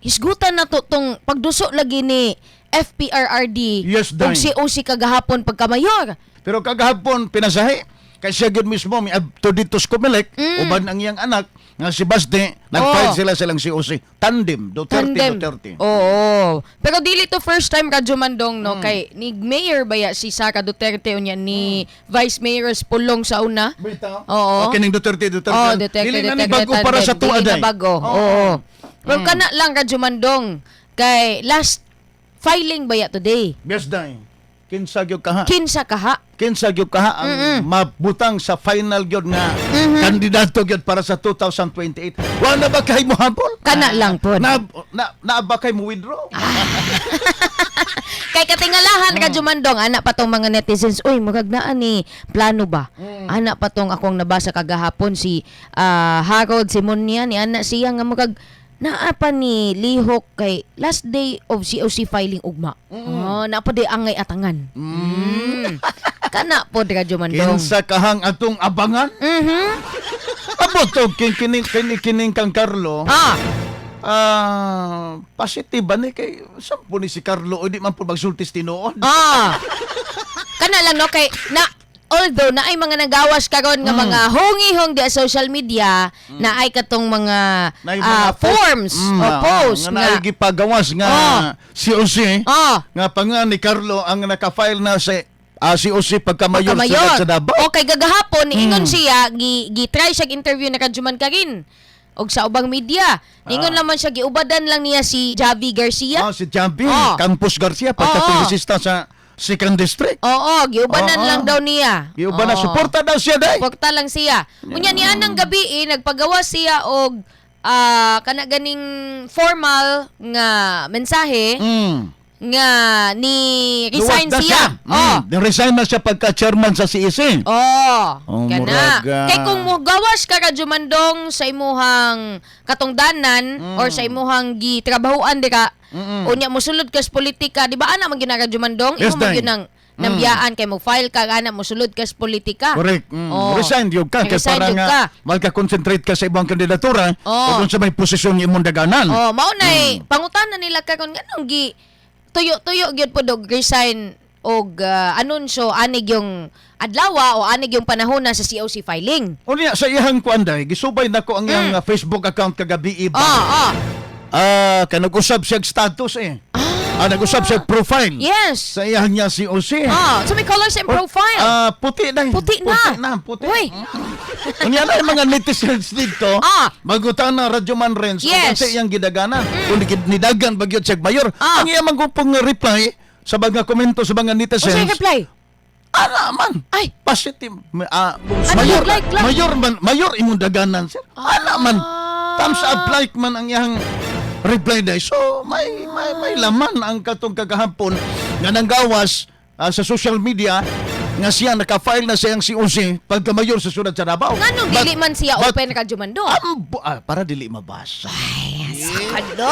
hisgutan na to tong pagduso lagi ni FPRRD Yes, ug si OC kagahapon pagkamayor. Pero kagahapon pinasahi kay siya gyud mismo mi to dito sa Comelec Mm. uban ang iyang anak nga si Baste nag-file Oo. sila silang si OC tandem Duterte. Duterte. Oo. Pero dili to first time Radyo Mandong no kay ni Mayor baya si Sara Duterte unya ni Vice Mayor Pulong sa una. Bitaw. Oo. O kining Duterte Duterte. Oh, Duterte, Dili na ni Duterte, bago para sa tuwa dili na bago. Oo. Pero Mm. kana lang Radyo Mandong kay last filing baya today. Yes dai. Kinsa gyud kaha. Kinsa kaha. Kinsa gyud kaha ang mabutang sa final gyud nga kandidato gyud para sa 2028. Wa na ba kay mo habol? Kana lang po. Na na, na ba kay mo withdraw? Kay katingalahan Mm. Radyo Mandong anak pa tong mga netizens, uy magagnaan ni plano ba? Mm. Anak pa tong akong nabasa kagahapon si ah, Harold Simonia ni anak siya nga magag naa pa ni lihok kay last day of COC filing ugma. Oh, naa pa di angay atangan. Mm. Kana po Radyo Mandong. Kinsa kahang atong abangan? Mhm. Abo to kin kining kining kining kang Carlo. Ah, Ah, positive ba ni kay sampo ni si Carlo o di man po magsultis tinuod. ah. Kana lang no kay na although na ay mga nagawas karon nga Mm. mga hongi-hong di sa social media na ay katong mga Na ah, mga po- forms Mm, o ah, posts nga, nga nga gipagawas nga Oh. ah nga pa nga ni Carlo ang naka-file na sa ah, si Jose pagkamayor pagkamayor. sa, sa Davao. O kay gagahapon ingon Mm. siya gi gi try siya interview na kadjuman karin og sa ubang media. Ingon Ah. naman siya giubadan lang niya si Javi Garcia. Ah, si Jambi Oh. Campos Garcia Oh. pagka-publicista sa second district. Oo, giubadan Oo. lang daw niya. Ba na Oo. suporta daw siya day? Suporta lang siya. Unya niya nang gabi eh, nagpagawa siya og ah, kana ganing formal nga mensahe Mm. Nga ni resign Luwag na siya. Oh. Mm. Resign na siya pagka-chairman sa CEC. Oh, Oh, kana. Kay kung mo gawas ka ka jumandong sa imuhang katungdanan Mm. or sa imuhang gitrabahuan dira, Mm-mm. unya mo sulod ka sa politika, di ba ana man ginara jumandong? Yes, Imo man gyud nambiyaan kay mo file ka ana mo sulod ka sa politika. Correct. Mm. Oh. Resign yun ka. Resign para nga ka. magka-concentrate ka sa ibang kandidatura Oh. kung sa may posisyon imong daganan. Oh, mao na Mm. pangutana nila karon nganong gi tuyo-tuyo gyud po dog resign og ah, anunsyo anig yung adlaw o anig yung panahon na sa COC filing. O niya, sa iyang kuanday, gisubay na ko ang iyang uh, Facebook account kagabi iba. Ah, ah. Ah, ka nag-usab siya status eh. Ah, nag-usab siya profile. Yes. Sa iyang niya si OC. Ah, so may colors and profile. Ah, puti na. Puti na. Puti na, puti. Uy. Kanya na yung mga netizens dito. Ah. Magutan na Radyo Man Renz. Yes. Kung sa iyang gidagana. Kung nidagan bagyot siya mayor. Ah. Ang iyang magupong reply sa mga komento sa mga netizens. siya reply. Ana man. Ay. Positive. Ano, mayor, like, like? mayor man, mayor imong daganan sir. Ana man. Ah. Thumbs up like man ang iyang reply day. So, may, may, may laman ang katong kagahapon nga nanggawas ah, sa social media nga siya naka-file na siyang si Uzi pagka-mayor sa sunod sa Davao. Nganong But- dili man siya but- open ka jumando? Am- ah, para dili mabasa. Ay, sakado.